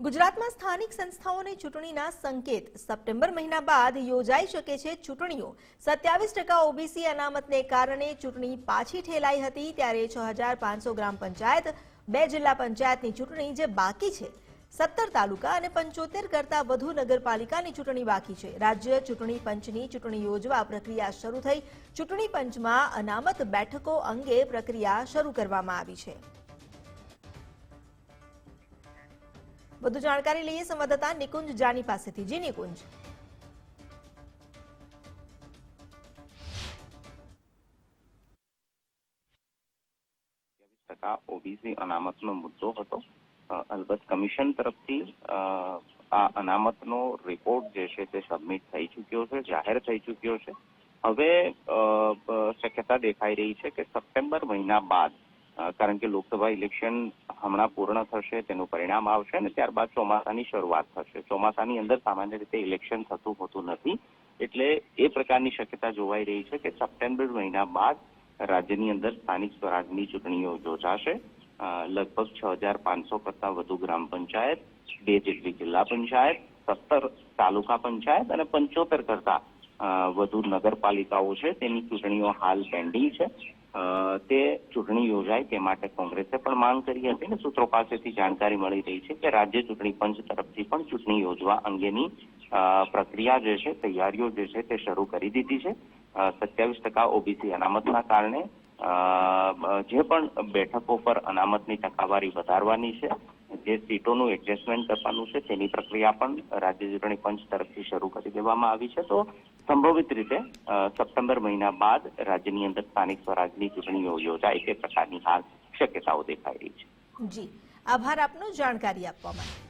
ગુજરાતમાં સ્થાનિક સંસ્થાઓની ચૂંટણીના સંકેત. સપ્ટેમ્બર મહિના બાદ યોજાઈ શકે છે ચૂંટણીઓ. સત્યાવીસ ટકા ઓબીસી અનામતને કારણે ચૂંટણી પાછી ઠેલાઈ હતી, ત્યારે છ હજાર પાંચસો ગ્રામ પંચાયત, બે જિલ્લા પંચાયતની ચૂંટણી જે બાકી છે. સત્તર તાલુકા અને પંચોતેર કરતા વધુ નગરપાલિકાની ચૂંટણી બાકી છે. રાજ્ય ચૂંટણી પંચની ચૂંટણી યોજવા પ્રક્રિયા શરૂ થઈ. ચૂંટણી પંચમાં અનામત બેઠકો અંગે પ્રક્રિયા શરૂ કરવામાં આવી છે. વધુ જાણકારી લઈએ સંવાદદાતા નિકુંજ જાની પાસેથી. જી નિકુંજ. ઓબીસી અનામતનો મુદ્દો હતો. અલબત્ત કમિશન તરફથી આ અનામતનો રિપોર્ટ જે છે તે સબમિટ થઈ ચૂક્યો છે, જાહેર થઈ ચૂક્યો છે. હવે શક્યતા દેખાઈ રહી છે કે સપ્ટેમ્બર મહિના બાદ કારણ કે લોકસભા ઇલેક્શન હમણાં પૂર્ણ થશે, તેનું પરિણામ આવશે અને ત્યારબાદ ચોમાસાની શરૂઆત થશે. ચોમાસાની અંદર સામાન્ય રીતે ઇલેક્શન થતું હોતું નથી. એટલે એ પ્રકારની શક્યતા જોવાઈ રહી છે કે સપ્ટેમ્બર મહિના બાદ રાજ્યની અંદર સ્થાનિક સ્વરાજની ચૂંટણીઓ યોજાશે. લગભગ છ હજાર પાંચસો કરતા વધુ ગ્રામ પંચાયત, બે જેટલી જિલ્લા પંચાયત, સત્તર તાલુકા પંચાયત અને પંચોતેર કરતા વધુ નગરપાલિકાઓ છે. તેની ચૂંટણીઓ હાલ પેન્ડિંગ છે. તે ચૂંટણી યોજાય તે માટે કોંગ્રેસે પણ માંગ કરી હતી અને સૂત્રો પાસેથી જાણકારી મળી રહી છે કે રાજ્ય ચૂંટણી પંચ તરફથી પણ ચૂંટણી યોજવા અંગેની પ્રક્રિયા જે છે, તૈયારીઓ જે છે તે શરૂ કરી દીધી છે. સત્યાવીસ ટકા ઓબીસી અનામતના કારણે જે પણ બેઠકો પર અનામતની ટકાવારી વધારવાની છે જે સીટોનું એડજસ્ટમેન્ટ કરવાનું છે, તેની પ્રક્રિયા પણ રાજ્ય ચૂંટણી પંચ તરફથી શરૂ કરી દેવામાં આવી છે. તો સંભવિત રીતે સપ્ટેમ્બર મહિના બાદ રાજ્યની અંદર સ્થાનિક સ્વરાજની ચૂંટણીઓ યોજાય તે પ્રકારની હાલ શક્યતાઓ દેખાઈ રહી છે. જી. આભાર આપનો જાણકારી આપવા માટે.